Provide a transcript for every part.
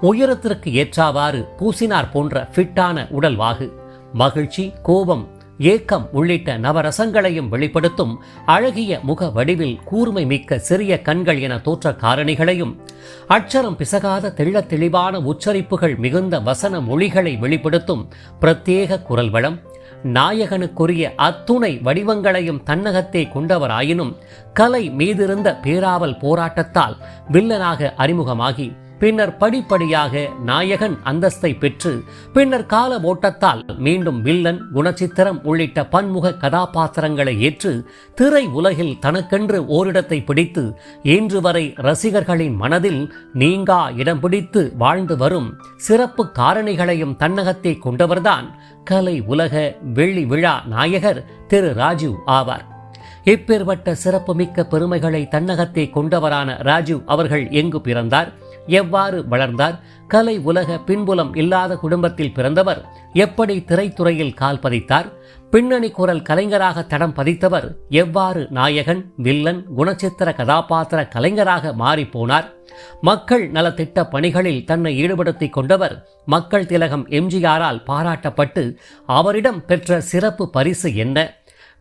உயரத்திற்கு ஏற்றாவாறு பூசினார் போன்ற ஃபிட்டான உடல்வாகு. மகிழ்ச்சி கோபம் ஏக்கம் உள்ளிட்ட நவரசங்களையும் வெளிப்படுத்தும் அழகிய முக வடிவில் கூர்மை மிக்க சிறிய கண்கள் என தோற்ற காரணிகளையும் அட்சரம் பிசகாத தெள்ள தெளிவான உச்சரிப்புகள் மிகுந்த வசன மொழிகளை வெளிப்படுத்தும் பிரத்யேக குரல் வளம் நாயகனுக்குரிய அத்துணை வடிவங்களையும் தன்னகத்தே கொண்டவராயினும் கலை மீதிருந்த பேராவல் போராட்டத்தால் வில்லனாக அறிமுகமாகி பின்னர் படிப்படியாக நாயகன் அந்தஸ்தை பெற்று பின்னர் கால ஓட்டத்தால் மீண்டும் வில்லன் குணச்சித்திரம் உள்ளிட்ட பன்முக கதாபாத்திரங்களை ஏற்று திரை உலகில் தனக்கென்று ஓரிடத்தை பிடித்து இன்று வரை ரசிகர்களின் மனதில் நீங்கா இடம் பிடித்து வாழ்ந்து வரும் சிறப்பு காரணிகளையும் தன்னகத்தை கொண்டவர்தான் கலை உலக வெள்ளி விழா நாயகர் திரு ராஜீவ் ஆவார். இப்பேற்பட்ட சிறப்புமிக்க பெருமைகளை தன்னகத்தை கொண்டவரான ராஜீவ் அவர்கள் எங்கு பிறந்தார்? எவ்வாறு வளர்ந்தார்? கலை உலக பின்புலம் இல்லாத குடும்பத்தில் பிறந்தவர். எப்படி திரைத்துறையில் கால் பதித்தார்? பின்னணி குரல் கலைஞராக தடம் பதித்தவர். எவ்வாறு நாயகன் வில்லன் குணச்சித்திர கதாபாத்திர கலைஞராக மாறிப்போனார்? மக்கள் நலத்திட்ட பணிகளில் தன்னை ஈடுபடுத்திக் கொண்டவர். மக்கள் திலகம் எம்ஜிஆரால் பாராட்டப்பட்டு அவரிடம் பெற்ற சிறப்பு பரிசு என்ன?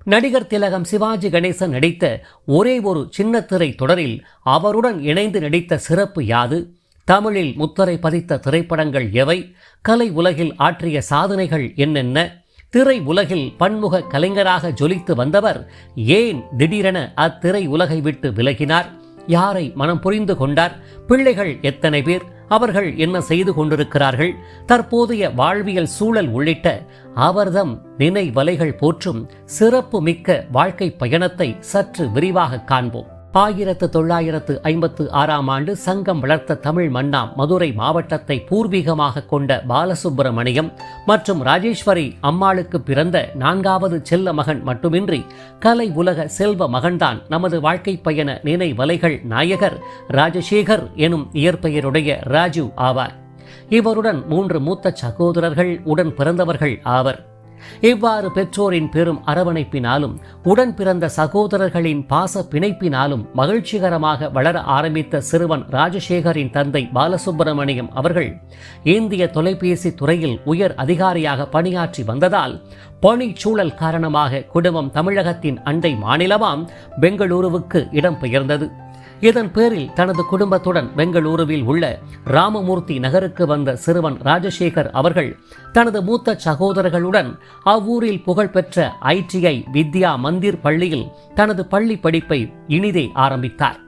நடிகர் திலகம் சிவாஜி கணேசன் நடித்த ஒரே ஒரு சின்னத்திரை தொடரில் அவருடன் இணைந்து நடித்த சிறப்பு யாது? தமிழில் முத்தரை பதித்த திரைப்படங்கள் எவை? கலை உலகில் ஆற்றிய சாதனைகள் என்னென்ன? திரை உலகில் பன்முக கலைஞராக ஜொலித்து வந்தவர் ஏன் திடீரென அத்திரை உலகை விட்டு விலகினார்? யாரை மனம் புரிந்து கொண்டார்? பிள்ளைகள் எத்தனை பேர்? அவர்கள் என்ன செய்து கொண்டிருக்கிறார்கள்? தற்போதைய வாழ்வியல் சூழல் உள்ளிட்ட அவர்தம் நினைவலைகள் போற்றும் சிறப்பு மிக்க வாழ்க்கை பயணத்தை சற்று விரிவாக காண்போம். ஆயிரத்து தொள்ளாயிரத்து ஐம்பத்து ஆறாம் ஆண்டு சங்கம் வளர்த்த தமிழ் மன்னாம் மதுரை மாவட்டத்தை பூர்வீகமாக கொண்ட பாலசுப்பிரமணியம் மற்றும் ராஜேஸ்வரி அம்மாளுக்கு பிறந்த நான்காவது செல்ல மகன் மட்டுமின்றி கலை உலக செல்வ மகன்தான் நமது வாழ்க்கை பயண நினைவலைகள் நாயகர் ராஜசேகர் எனும் இயற்பெயருடைய ராஜு ஆவார். இவருடன் மூன்று மூத்த சகோதரர்கள் உடன் பிறந்தவர்கள் ஆவர். இவ்வாறு பெற்றோரின் பெரும் அரவணைப்பினாலும் உடன் பிறந்த சகோதரர்களின் பாச பிணைப்பினாலும் மகிழ்ச்சிகரமாக வளர ஆரம்பித்த சிறுவன் ராஜசேகரின் தந்தை பாலசுப்பிரமணியம் அவர்கள் இந்திய தொலைபேசி துறையில் உயர் அதிகாரியாக பணியாற்றி வந்ததால் பணிச்சூழல் காரணமாக குடும்பம் தமிழகத்தின் அண்டை மாநிலமாம் பெங்களூருவுக்கு இடம்பெயர்ந்தது. இதன் பேரில் தனது குடும்பத்துடன் பெங்களூருவில் உள்ள ராமமூர்த்தி நகருக்கு வந்த சிறுவன் ராஜசேகர் அவர்கள் தனது மூத்த சகோதரர்களுடன் அவ்வூரில் புகழ்பெற்ற ஐடிஐ வித்யா மந்திர் பள்ளியில் தனது பள்ளி படிப்பை இனிதே ஆரம்பித்தார்.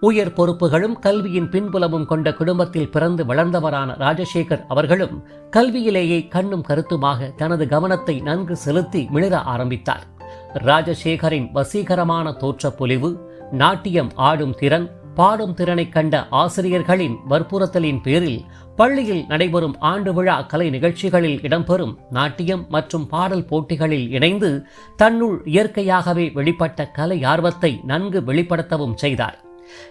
உயர் பொறுப்புகளும் கல்வியின் பின்புலமும் கொண்ட குடும்பத்தில் பிறந்து வளர்ந்தவரான ராஜசேகர் அவர்களும் கல்வியிலேயே கண்ணும் கருத்துமாக தனது கவனத்தை நன்கு செலுத்தி மிளிர ஆரம்பித்தார். ராஜசேகரின் வசீகரமான தோற்றப்பொலிவு நாட்டியம் ஆடும் திறன் பாடும் திறனைக் கண்ட ஆசிரியர்களின் வற்புறுத்தலின் பேரில் பள்ளியில் நடைபெறும் ஆண்டு விழா கலை நிகழ்ச்சிகளில் இடம்பெறும் நாட்டியம் மற்றும் பாடல் போட்டிகளில் இணைந்து தன்னுள் இயற்கையாகவே வெளிப்பட்ட கலை ஆர்வத்தை நன்கு வெளிப்படுத்தவும் செய்தார்.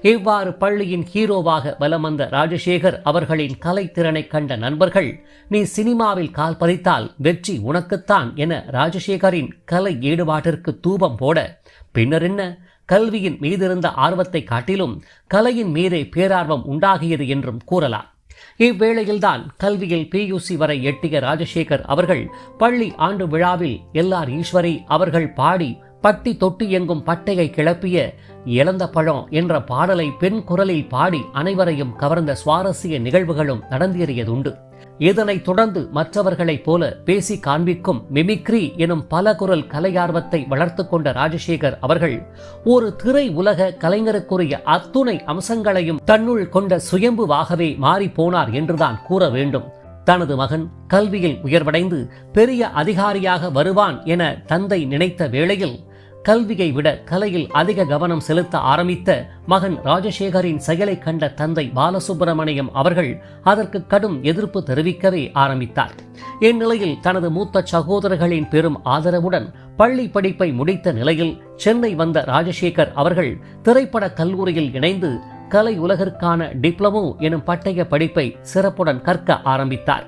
இவ்வாறு பள்ளியின் ஹீரோவாக வலம் வந்த ராஜசேகர் அவர்களின் கலைத்திறனை கண்ட நண்பர்கள் நீ சினிமாவில் கால் பதித்தால் வெற்றி உனக்குத்தான் என ராஜசேகரின் கலை ஈடுபாட்டிற்கு தூபம் போட பின்னர் என்ன? கல்வியின் மீதிருந்த ஆர்வத்தை காட்டிலும் கலையின் மீதே பேரார்வம் உண்டாகியது என்றும் கூறலாம். இவ்வேளையில்தான் கல்வியில் பியூசி வரை எட்டிய ராஜசேகர் அவர்கள் பள்ளி ஆண்டு விழாவில் எல்லார் ஈஸ்வரி அவர்கள் பாடி பட்டி தொட்டி எங்கும் பட்டையை கிளப்பிய இழந்த பழம் என்ற பாடலை பெண் குரலில் பாடி அனைவரையும் கவர்ந்த சுவாரஸ்ய நிகழ்வுகளும் நடந்தேறியதுண்டு. இதனைத் தொடர்ந்து மற்றவர்களைப் போல பேசி காண்பிக்கும் மிமிக்ரி எனும் பல குரல் கலையார்வத்தை வளர்த்து கொண்ட ராஜசேகர் அவர்கள் ஒரு திரை உலக கலைஞருக்குரிய அத்துணை அம்சங்களையும் தன்னுள் கொண்ட சுயம்புவாகவே மாறி போனார் என்றுதான் கூற வேண்டும். தனது மகன் கல்வியில் உயர்வடைந்து பெரிய அதிகாரியாக வருவான் என தந்தை நினைத்த வேளையில் கல்வியை விட கலையில் அதிக கவனம் செலுத்த ஆரம்பித்த மகன் ராஜசேகரின் செயலை கண்ட தந்தை பாலசுப்பிரமணியம் அவர்கள் அதற்கு கடும் எதிர்ப்பு தெரிவிக்கவே ஆரம்பித்தார். இந்நிலையில் தனது மூத்த சகோதரர்களின் பெரும் ஆதரவுடன் பள்ளி படிப்பை முடித்த நிலையில் சென்னை வந்த ராஜசேகர் அவர்கள் திரைப்பட கல்லூரியில் இணைந்து கலை உலகிற்கான டிப்ளமோ எனும் பட்டய படிப்பை சிறப்புடன் கற்க ஆரம்பித்தார்.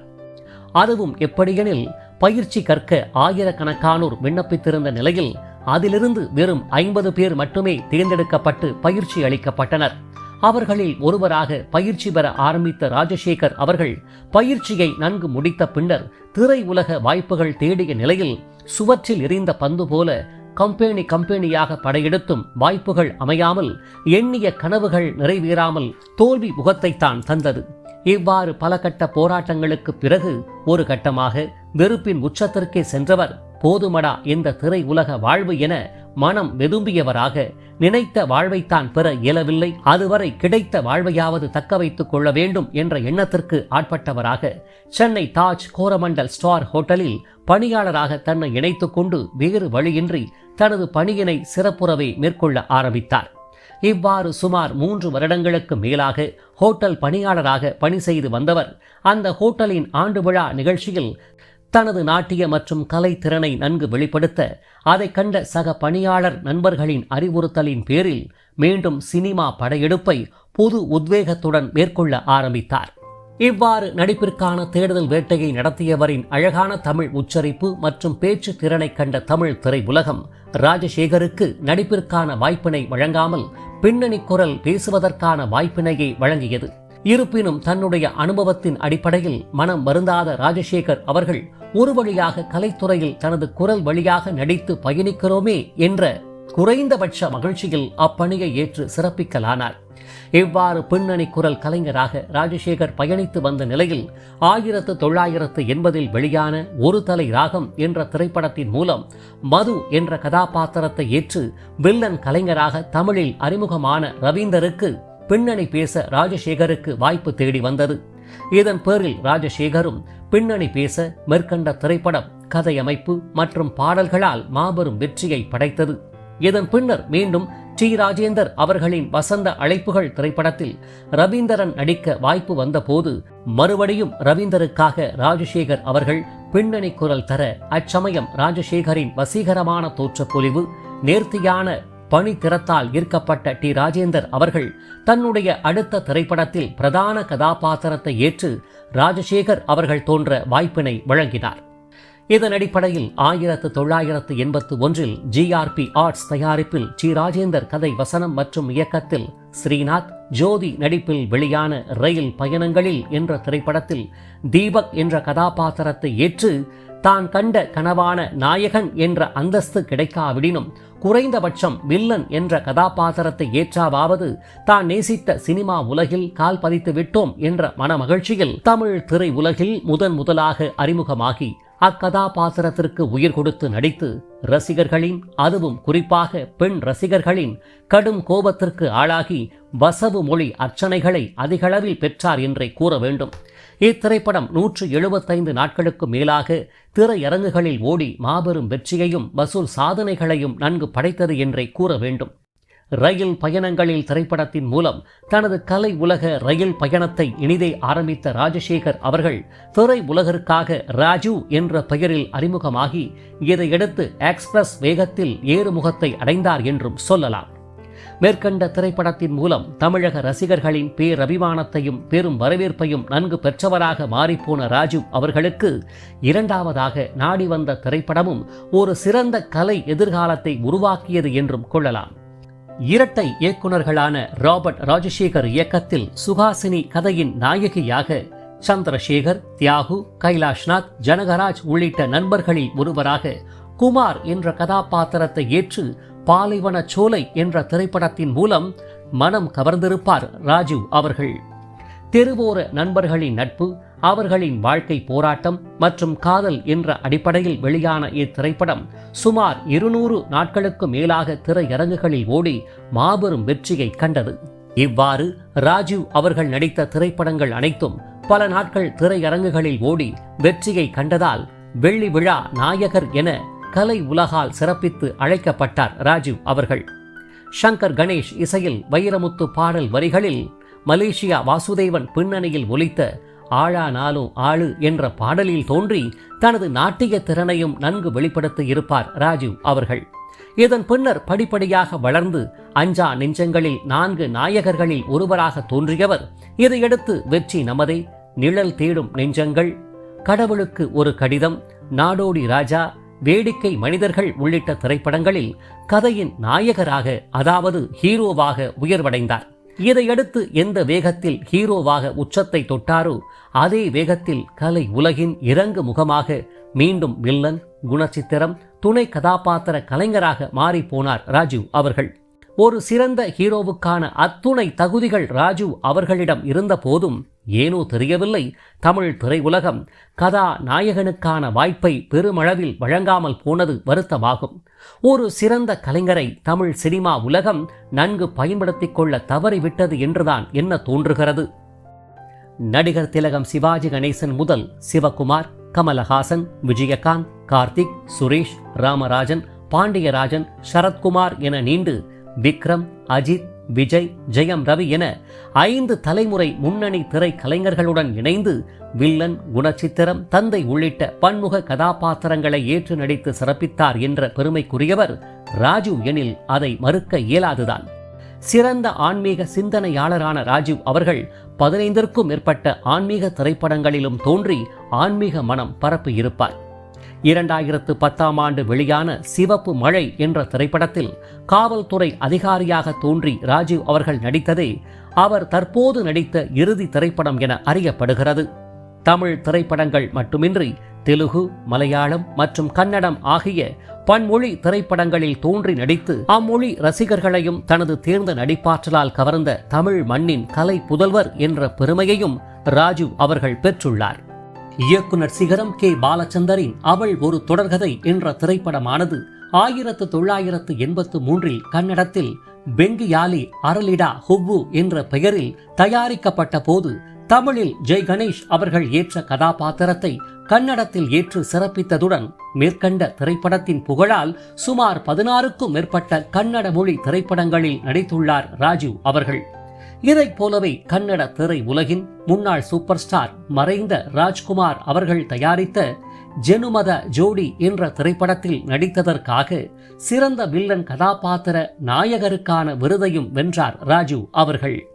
அதுவும் எப்படியெனில் பயிற்சி கற்க ஆயிரக்கணக்கானோர் விண்ணப்பித்திருந்த நிலையில் அதிலிருந்து வெறும் ஐம்பது பேர் மட்டுமே தேர்ந்தெடுக்கப்பட்டு பயிற்சி அளிக்கப்பட்டனர். அவர்களில் ஒருவராக பயிற்சி பெற ஆரம்பித்த ராஜசேகர் அவர்கள் பயிற்சியை நன்கு முடித்த பின்னர் திரை உலக வாய்ப்புகள் தேடிய நிலையில் சுவற்றில் எரிந்த பந்து போல கம்பெனி கம்பெனியாக படையெடுத்தும் வாய்ப்புகள் அமையாமல் எண்ணிய கனவுகள் நிறைவேறாமல் தோல்வி முகத்தைத்தான் தந்தது. இவ்வாறு பல கட்ட போராட்டங்களுக்கு பிறகு ஒரு கட்டமாக வெறுப்பின் உச்சத்திற்கே சென்றவர் போதுமடா இந்த திரை உலக வாழ்வு என மனம் வெதும்பியவராக நினைத்த வாழ்வைத்தான் பெற இயலவில்லை. அதுவரை கிடைத்த வாழ்வையாவது தக்க வைத்துக் கொள்ள வேண்டும் என்ற எண்ணத்திற்கு ஆட்பட்டவராக சென்னை தாஜ் கோரமண்டல் ஸ்டார் ஹோட்டலில் பணியாளராக தன்னை இணைத்துக் கொண்டு வேறு வழியின்றி தனது பணியினை சிறப்புறவே மேற்கொள்ள ஆரம்பித்தார். இவ்வாறு சுமார் மூன்று வருடங்களுக்கு மேலாக ஹோட்டல் பணியாளராக பணி செய்து வந்தவர். அந்த ஹோட்டலின் ஆண்டு விழா நிகழ்ச்சியில் தனது நாட்டிய மற்றும் கலை திறனை நன்கு வெளிப்படுத்த அதை கண்ட சக பணியாளர் நண்பர்களின் அறிவுறுத்தலின் பேரில் மீண்டும் சினிமா படையெடுப்பை புது உத்வேகத்துடன் மேற்கொள்ள ஆரம்பித்தார். இவ்வாறு நடிப்பிற்கான தேடுதல் வேட்டையை நடத்தியவரின் அழகான தமிழ் உச்சரிப்பு மற்றும் பேச்சு திறனை கண்ட தமிழ் திரையுலகம் ராஜசேகருக்கு நடிப்பிற்கான வாய்ப்பினை வழங்காமல் பின்னணி குரல் பேசுவதற்கான வாய்ப்பினையை வழங்கியது. இருப்பினும் தன்னுடைய அனுபவத்தின் அடிப்படையில் மனம் வருந்தாத ராஜசேகர் அவர்கள் ஒரு வழியாக கலைத்துறையில் தனது குரல் வழியாக நடித்து பயணிக்கிறோமே என்ற குறைந்தபட்ச மகிழ்ச்சியில் அப்பணியை ஏற்று சிறப்பிக்கலானார். இவ்வாறு பின்னணி குரல் கலைஞராக ராஜசேகர் பயணித்து வந்த நிலையில் ஆயிரத்து தொள்ளாயிரத்து எண்பதில் வெளியான ஒரு தலை ராகம் என்ற திரைப்படத்தின் மூலம் மது என்ற கதாபாத்திரத்தை ஏற்று வில்லன் கலைஞராக தமிழில் அறிமுகமான ரவீந்தருக்கு பின்னணி பேச ராஜசேகருக்கு வாய்ப்பு தேடி வந்தது. இதன் பேரில் ராஜசேகரும் பின்னணி பேச மேற்கண்ட திரைப்படம் கதையமைப்பு மற்றும் பாடல்களால் மாபெரும் வெற்றியை படைத்தது. இதன் பின்னர் மீண்டும் டி. ராஜேந்தர் அவர்களின் வசந்த அழைப்புகள் திரைப்படத்தில் ரவீந்தரன் நடிக்க வாய்ப்பு வந்தபோது மறுபடியும் ரவீந்தருக்காக ராஜசேகர் அவர்கள் பின்னணி குரல் தர அச்சமயம் ராஜசேகரின் வசீகரமான தோற்றப்பொலிவு நேர்த்தியான பணி திறத்தால் ஈர்க்கப்பட்ட டி. ராஜேந்தர் அவர்கள் தன்னுடைய அடுத்த திரைப்படத்தில் பிரதான கதாபாத்திரத்தை ஏற்று ராஜசேகர் அவர்கள் தோன்ற வாய்ப்பினை வழங்கினார். இதன் அடிப்படையில் ஆயிரத்து தொள்ளாயிரத்து எண்பத்து ஒன்றில் ஜிஆர்பி ஆர்ட்ஸ் தயாரிப்பில் டி. ராஜேந்தர் கதை வசனம் மற்றும் இயக்கத்தில் ஸ்ரீநாத் ஜோதி நடிப்பில் வெளியான ரயில் பயணங்களில் என்ற திரைப்படத்தில் தீபக் என்ற கதாபாத்திரத்தை ஏற்று தான் கண்ட கனவான நாயகன் என்ற அந்தஸ்து கிடைக்காவிடினும் குறைந்தபட்சம் வில்லன் என்ற கதாபாத்திரத்தை ஏற்றாவாவது தான் நேசித்த சினிமா உலகில் கால் பதித்து விட்டோம் என்ற மனமகிழ்ச்சியில் தமிழ் திரை உலகில் முதன் முதலாக அறிமுகமாகி அக்கதாபாத்திரத்திற்கு உயிர் கொடுத்து நடித்து ரசிகர்களின் அதுவும் குறிப்பாக பெண் ரசிகர்களின் கடும் கோபத்திற்கு ஆளாகி வசவு மொழி அர்ச்சனைகளை அதிகளவில் பெற்றார் என்றே கூற வேண்டும். இத்திரைப்படம் நூற்று எழுபத்தைந்து நாட்களுக்கு மேலாக திரையரங்குகளில் ஓடி மாபெரும் வெற்றியையும் வசூல் சாதனைகளையும் நன்கு படைத்தது என்றே கூற வேண்டும். ரயில் பயணங்களில் திரைப்படத்தின் மூலம் தனது கலை உலக ரயில் பயணத்தை இனிதே ஆரம்பித்த ராஜசேகர் அவர்கள் திரை உலகிற்காக ராஜு என்ற பெயரில் அறிமுகமாகி இதையடுத்து எக்ஸ்பிரஸ் வேகத்தில் ஏறுமுகத்தை அடைந்தார் என்றும் சொல்லலாம். மேற்கண்ட திரைப்படத்தின் மூலம் தமிழக ரசிகர்களின் பேரபிமானத்தையும் பெரும் வரவேற்பையும் நன்கு பெற்றவராக மாறிப்போன ராஜு அவர்களுக்கு இரண்டாவதாக நாடி வந்த திரைப்படமும் ஒரு சிறந்த கலை எதிர்காலத்தை உருவாக்கியது என்றும் கொள்ளலாம். இரட்டை இயக்குனர்களான ராபர்ட் ராஜசேகர் இயக்கத்தில் சுஹாசினி கதையின் நாயகியாக சந்திரசேகர் தியாகு கைலாஷ்நாத் ஜனகராஜ் உள்ளிட்ட நண்பர்களில் ஒருவராக குமார் என்ற கதாபாத்திரத்தை ஏற்று பாலைவன சோலை என்ற திரைப்படத்தின் மூலம் மனம் கவர்ந்திருப்பார் ராஜீவ் அவர்கள். தெருவோர நண்பர்களின் நட்பு அவர்களின் வாழ்க்கை போராட்டம் மற்றும் காதல் என்ற அடிப்படையில் வெளியான இத்திரைப்படம் சுமார் இருநூறு நாட்களுக்கு மேலாக திரையரங்குகளில் ஓடி மாபெரும் வெற்றியை கண்டது. இவ்வாறு ராஜீவ் அவர்கள் நடித்த திரைப்படங்கள் அனைத்தும் பல நாட்கள் திரையரங்குகளில் ஓடி வெற்றியை கண்டதால் வெள்ளி விழா நாயகர் என கலை உலகால் சிறப்பித்து அழைக்கப்பட்டார் ராஜீவ் அவர்கள். ஷங்கர் கணேஷ் இசையில் வைரமுத்து பாடல் வரிகளில் மலேசியா வாசுதேவன் பின்னணியில் ஒலித்த ஆழா நாளும் ஆளு என்ற பாடலில் தோன்றி தனது நாட்டிய திறனையும் நன்கு வெளிப்படுத்தி இருப்பார் ராஜீவ் அவர்கள். இதன் பின்னர் படிப்படியாக வளர்ந்து அஞ்சா நெஞ்சங்களில் நான்கு நாயகர்களில் ஒருவராக தோன்றியவர். இதையடுத்து வெற்றி நமதே நிழல் தேடும் நெஞ்சங்கள் கடவுளுக்கு ஒரு கடிதம் நாடோடி ராஜா வேடிக்கை மனிதர்கள் உள்ளிட்ட திரைப்படங்களில் கதையின் நாயகராக அதாவது ஹீரோவாக உயர்வடைந்தார். இதையடுத்து எந்த வேகத்தில் ஹீரோவாக உச்சத்தை தொட்டாரோ அதே வேகத்தில் கலை உலகின் இறங்கு முகமாக மீண்டும் வில்லன் குணச்சித்திரம் துணை கதாபாத்திர கலைஞராக மாறிப்போனார் ராஜீவ் அவர்கள். ஒரு சிறந்த ஹீரோவுக்கான அத்துணை தகுதிகள் ராஜீவ் அவர்களிடம் இருந்த போதும் ஏனோ தெரியவில்லை. தமிழ் திரையுலகம் கதாநாயகனுக்கான வாய்ப்பை பெருமளவில் வழங்காமல் போனது வருத்தமாகும். ஒரு சிறந்த கலைஞரை தமிழ் சினிமா உலகம் நன்கு பயன்படுத்திக் கொள்ள தவறிவிட்டது என்றுதான் என்ன தோன்றுகிறது. நடிகர் திலகம் சிவாஜி கணேசன் முதல் சிவகுமார் கமலஹாசன் விஜயகாந்த் கார்த்திக் சுரேஷ் ராமராஜன் பாண்டியராஜன் சரத்குமார் என நீண்டு விக்ரம் அஜித் விஜய் ஜெயம் ரவி என ஐந்து தலைமுறை முன்னணி திரை கலைஞர்களுடன் இணைந்து வில்லன் குணச்சித்திரம் தந்தை உள்ளிட்ட பன்முக கதாபாத்திரங்களை ஏற்று நடித்து சிறப்பித்தார் என்ற பெருமைக்குரியவர் ராஜீவ் எனில் அதை மறுக்க இயலாதுதான். சிறந்த ஆன்மீக சிந்தனையாளரான ராஜீவ் அவர்கள் பதினைந்திற்கும் மேற்பட்ட ஆன்மீக திரைப்படங்களிலும் தோன்றி ஆன்மீக மனம் பரப்பியிருப்பார். இரண்டாயிரத்து பத்தாம் ஆண்டு வெளியான சிவப்பு மழை என்ற திரைப்படத்தில் காவல்துறை அதிகாரியாக தோன்றி ராஜீவ் அவர்கள் நடித்ததே அவர் தற்போது நடித்த இறுதி திரைப்படம் என அறியப்படுகிறது. தமிழ் திரைப்படங்கள் மட்டுமின்றி தெலுகு மலையாளம் மற்றும் கன்னடம் ஆகிய பன்மொழி திரைப்படங்களில் தோன்றி நடித்து அம்மொழி ரசிகர்களையும் தனது தேர்ந்த நடிப்பாற்றலால் கவர்ந்த தமிழ் மண்ணின் கலை புதல்வர் என்ற பெருமையையும் ராஜீவ் அவர்கள் பெற்றுள்ளார். இயக்குனர் சிகரம் கே பாலச்சந்தரின் அவள் ஒரு தொடர்கதை என்ற திரைப்படமானது ஆயிரத்து தொள்ளாயிரத்து எண்பத்து மூன்றில் கன்னடத்தில் பெங்கியாலி அரலிடா ஹுவ்வு என்ற பெயரில் தயாரிக்கப்பட்ட போது தமிழில் ஜெய் கணேஷ் அவர்கள் ஏற்ற கதாபாத்திரத்தை கன்னடத்தில் ஏற்று சிறப்பித்ததுடன் மேற்கண்ட திரைப்படத்தின் புகழால் சுமார் பதினாறுக்கும் மேற்பட்ட கன்னட மொழி திரைப்படங்களில் நடித்துள்ளார் ராஜீவ் அவர்கள். இதைப் போலவே கன்னட திரை உலகின் முன்னாள் சூப்பர் ஸ்டார் மறைந்த ராஜ்குமார் அவர்கள் தயாரித்த ஜெனுமத ஜோடி என்ற திரைப்படத்தில் நடித்ததற்காக சிறந்த வில்லன் கதாபாத்திர நாயகருக்கான விருதையும் வென்றார் ராஜு அவர்கள்.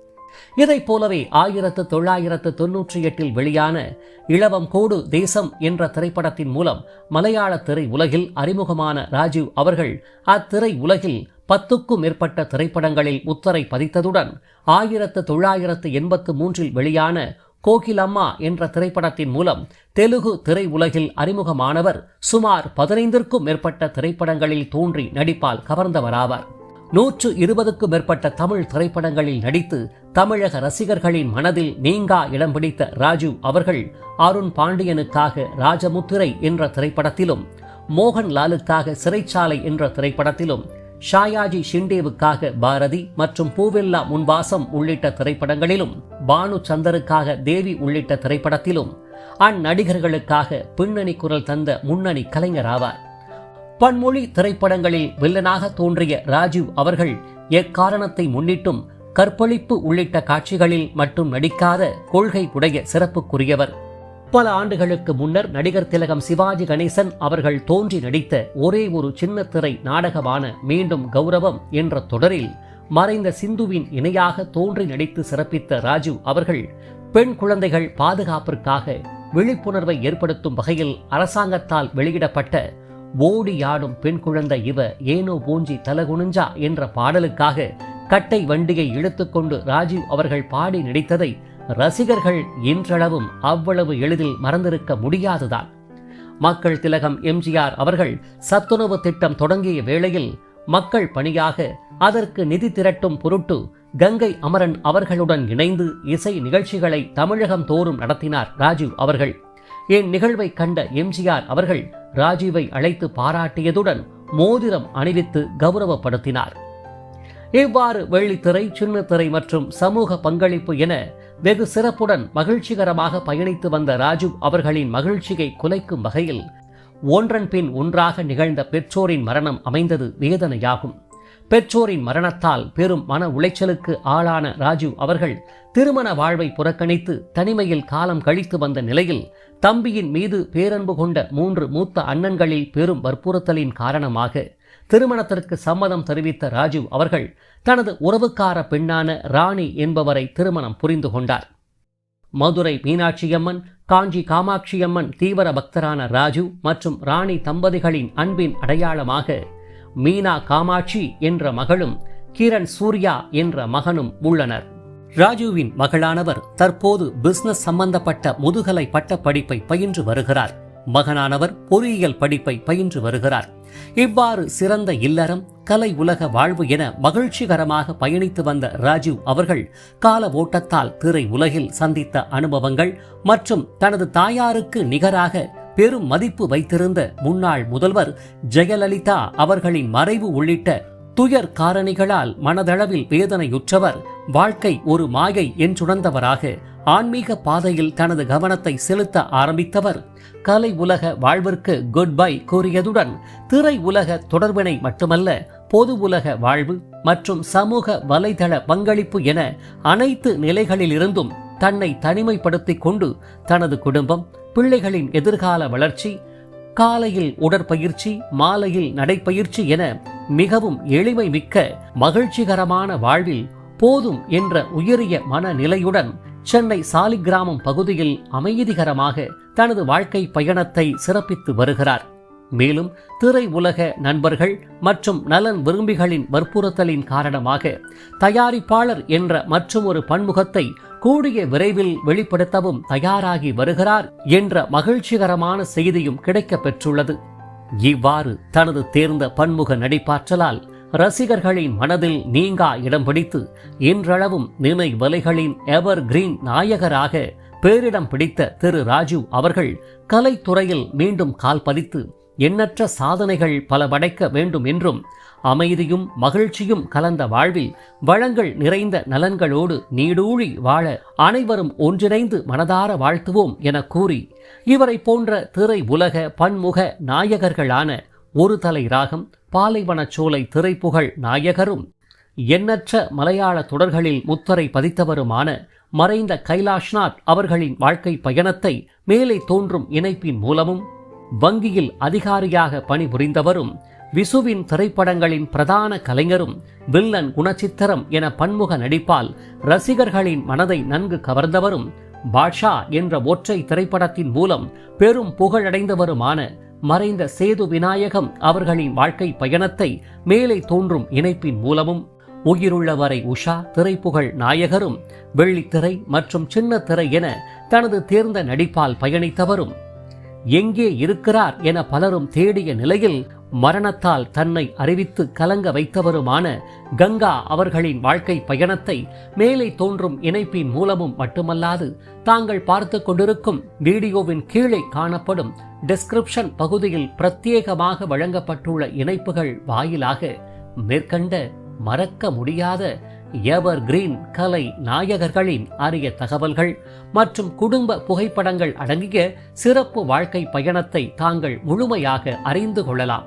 இதைப் போலவே ஆயிரத்து தொள்ளாயிரத்து தொன்னூற்றி எட்டில் வெளியான இளவம் கோடு தேசம் என்ற திரைப்படத்தின் மூலம் மலையாள திரை உலகில் அறிமுகமான ராஜீவ் அவர்கள் அத்திரை உலகில் பத்துக்கும் மேற்பட்ட திரைப்படங்களில் முத்திரை பதித்ததுடன் ஆயிரத்து தொள்ளாயிரத்து எண்பத்து மூன்றில் வெளியான கோகிலம்மா என்ற திரைப்படத்தின் மூலம் தெலுகு திரை உலகில் அறிமுகமானவர் சுமார் பதினைந்திற்கும் மேற்பட்ட திரைப்படங்களில் தோன்றி நடிப்பால் கவர்ந்தவராவார். நூற்று இருபதுக்கும் மேற்பட்ட தமிழ் திரைப்படங்களில் நடித்து தமிழக ரசிகர்களின் மனதில் நீங்கா இடம் பிடித்த ராஜீவ் அவர்கள் அருண் பாண்டியனுக்காக ராஜமுத்திரை என்ற திரைப்படத்திலும் மோகன் லாலுக்காக சிறைச்சாலை என்ற திரைப்படத்திலும் ஷாயாஜி ஷிண்டேவுக்காக பாரதி மற்றும் பூவெல்லா முன்வாசம் உள்ளிட்ட திரைப்படங்களிலும் பானு சந்தருக்காக தேவி உள்ளிட்ட திரைப்படத்திலும் அந்நடிகர்களுக்காக பின்னணி குரல் தந்த முன்னணி கலைஞர் ஆவார். பன்மொழி திரைப்படங்களில் வில்லனாக தோன்றிய ராஜீவ் அவர்கள் எக்காரணத்தை முன்னிட்டும் கற்பழிப்பு உள்ளிட்ட காட்சிகளில் மட்டும் நடிக்காத கொள்கை உடைய சிறப்புக்குரியவர். பல ஆண்டுகளுக்கு முன்னர் நடிகர் திலகம் சிவாஜி கணேசன் அவர்கள் தோன்றி நடித்த ஒரே ஒரு சின்ன திரை நாடகமான மீண்டும் கௌரவம் என்ற தொடரில் மறைந்த சிந்துவின் இணையாக தோன்றி நடித்து சிறப்பித்த ராஜு அவர்கள் பெண் குழந்தைகள் பாதுகாப்பிற்காக விழிப்புணர்வை ஏற்படுத்தும் வகையில் அரசாங்கத்தால் வெளியிடப்பட்ட ஓடியாடும் பெண் குழந்தை இவ ஏனோ பூஞ்சி தலகுனிஞ்சா என்ற பாடலுக்காக கட்டை வண்டியை இழுத்துக்கொண்டு ராஜீவ் அவர்கள் பாடி நடித்ததை ரசிகர்கள் இன்றளவும் அவ்வளவு எளிதில் மறந்திருக்க முடியாதுதான் மக்கள் திலகம் எம்ஜிஆர் அவர்கள் சத்துணவு திட்டம் தொடங்கிய வேளையில் மக்கள் பணியாக அதற்கு நிதி திரட்டும் பொருட்டு கங்கை அமரன் அவர்களுடன் இணைந்து இசை நிகழ்ச்சிகளை தமிழகம் தோறும் நடத்தினார் ராஜீவ் அவர்கள். இந்நிகழ்வை கண்ட எம்ஜிஆர் அவர்கள் ராஜீவை அழைத்து பாராட்டியதுடன் மோதிரம் அணிவித்து கௌரவப்படுத்தினார். இவ்வாறு வெள்ளித்திரை சின்னத்திரை மற்றும் சமூக பங்களிப்பு என வெகு சிறப்புடன் மகிழ்ச்சிகரமாக பயணித்து வந்த ராஜு அவர்களின் மகிழ்ச்சியை குலைக்கும் வகையில் ஒன்றன் பின் ஒன்றாக நிகழ்ந்த பெற்றோரின் மரணம் அமைந்தது வேதனையாகும். பெற்றோரின் மரணத்தால் பெரும் மன உளைச்சலுக்கு ஆளான ராஜீவ் அவர்கள் திருமண வாழ்வை புறக்கணித்து தனிமையில் காலம் கழித்து வந்த நிலையில் தம்பியின் மீது பேரன்பு கொண்ட மூன்று மூத்த அண்ணன்களில் பெரும் வற்புறுத்தலின் காரணமாக திருமணத்திற்கு சம்மதம் தெரிவித்த ராஜீவ் அவர்கள் தனது உறவுக்கார பெண்ணான ராணி என்பவரை திருமணம் புரிந்து கொண்டார். மதுரை மீனாட்சியம்மன் காஞ்சி காமாட்சியம்மன் தீவிர பக்தரான ராஜு மற்றும் ராணி தம்பதிகளின் அன்பின் அடையாளமாக மீனா காமாட்சி என்ற மகளும் கிரண் சூர்யா என்ற மகனும் உள்ளனர். ராஜுவின் மகளானவர் தற்போது பிசினஸ் சம்பந்தப்பட்ட முதுகலை பட்ட படிப்பை பயின்று வருகிறார். மகனானவர் பொறியியல் படிப்பை பயின்று வருகிறார். இவ்வாறு சிறந்த இல்லறம் கலை உலக வாழ்வு என மகிழ்ச்சிகரமாக பயணித்து வந்த ராஜீவ் அவர்கள் கால ஓட்டத்தால் திரை உலகில் சந்தித்த அனுபவங்கள் மற்றும் தனது தாயாருக்கு நிகராக பெரும் மதிப்பு வைத்திருந்த முன்னாள் முதல்வர் ஜெயலலிதா அவர்களின் மறைவு உள்ளிட்ட துயர் காரணிகளால் மனதளவில் வேதனையுற்றவர் வாழ்க்கை ஒரு மாயை என்றுணர்ந்தவராக ஆன்மீக பாதையில் தனது கவனத்தை செலுத்த ஆரம்பித்தவர். கலை உலக வாழ்விற்கு குட் பை கூறியதுடன் திரை உலக தொடர்பினை மட்டுமல்ல பொது உலக வாழ்வு மற்றும் சமூக வலைதள பங்களிப்பு என அனைத்து நிலைகளிலிருந்தும் தன்னை தனிமைப்படுத்திக் கொண்டு தனது குடும்பம் பிள்ளைகளின் எதிர்கால வளர்ச்சி காலையில் உடற்பயிற்சி மாலையில் நடைப்பயிற்சி என மிகவும் எளிமை மிக்க மகிழ்ச்சிகரமான வாழ்வில் போதும் என்ற உயரிய மனநிலையுடன் சென்னை சாலிகிராமம் பகுதியில் அமைதிகரமாக தனது வாழ்க்கை பயணத்தை சிறப்பித்து வருகிறார். மேலும் திரை உலக நண்பர்கள் மற்றும் நலன் விரும்பிகளின் வற்புறுத்தலின் காரணமாக தயாரிப்பாளர் என்ற மற்றொரு பன்முகத்தை கூடிய விரைவில் வெளிப்படுத்தவும் தயாராகி வருகிறார் என்ற மகிழ்ச்சிகரமான செய்தியும் கிடைக்கப் பெற்றுள்ளது. இவ்வாறு தனது தேர்ந்த பன்முக நடிப்பாற்றலால் ரசிகர்களின் மனதில் நீங்கா இடம் பிடித்து இன்றளவும் நினை வலைகளின் எவர் கிரீன் நாயகராக பேரிடம் பிடித்த திரு ராஜு அவர்கள் கலைத்துறையில் மீண்டும் கால் பதித்து எண்ணற்ற சாதனைகள் பல படைக்க வேண்டும் என்றும் அமைதியும் மகிழ்ச்சியும் கலந்த வாழ்வில் வளங்கள் நிறைந்த நலன்களோடு நீடூழி வாழ அனைவரும் ஒன்றிணைந்து மனதார வாழ்த்துவோம் என கூறி இவரை போன்ற திரை உலக பன்முக நாயகர்களான ஒரு தலை ராகம் பாலைவனச்சோலை திரைப்புகழ் நாயகரும் எண்ணற்ற மலையாள தொடர்களில் முத்தரை பதித்தவருமான மறைந்த கைலாஷ்நாத் அவர்களின் வாழ்க்கை பயணத்தை மேலே தோன்றும் இணைப்பின் மூலமும் வங்கியில் அதிகாரியாக பணிபுரிந்தவரும் விசுவின் திரைப்படங்களின் பிரதான கலைஞரும் வில்லன் குணச்சித்திரம் என பன்முக நடிப்பால் ரசிகர்களின் மனதை நன்கு கவர்ந்தவரும் பாட்ஷா என்ற ஒற்றை திரைப்படத்தின் மூலம் பெரும் புகழடைந்தவருமான மறைந்த சேது விநாயகம் அவர்களின் வாழ்க்கை பயணத்தை மேலே தோன்றும் இணைப்பின் மூலமும் உயிருள்ளவரை உஷா திரைப்புகழ் நாயகரும் வெள்ளித்திரை மற்றும் சின்ன திரை என தனது தேர்ந்த நடிப்பால் பயணித்தவரும். எங்கே இருக்கிறார் என பலரும் தேடிய நிலையில் மரணத்தால் தன்னை அறிவித்து கலங்க வைத்தவருமான கங்கா அவர்களின் வாழ்க்கை பயணத்தை மேலே தோன்றும் இணைப்பின் மூலமும் மட்டுமல்லாது தாங்கள் பார்த்து கொண்டிருக்கும் வீடியோவின் கீழே காணப்படும் டிஸ்கிரிப்ஷன் பகுதியில் பிரத்யேகமாக வழங்கப்பட்டுள்ள இணைப்புகள் வாயிலாக மேற்கண்ட மறக்க முடியாத எவர் கிரீன் கலை நாயகர்களின் அரிய தகவல்கள் மற்றும் குடும்ப புகைப்படங்கள் அடங்கிய சிறப்பு வாழ்க்கை பயணத்தை தாங்கள் முழுமையாக அறிந்து கொள்ளலாம்.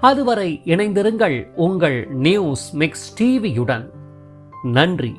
அதுவரை இணைந்திருங்கள் உங்கள் நியூஸ் மிக்ஸ் டிவியுடன். நன்றி.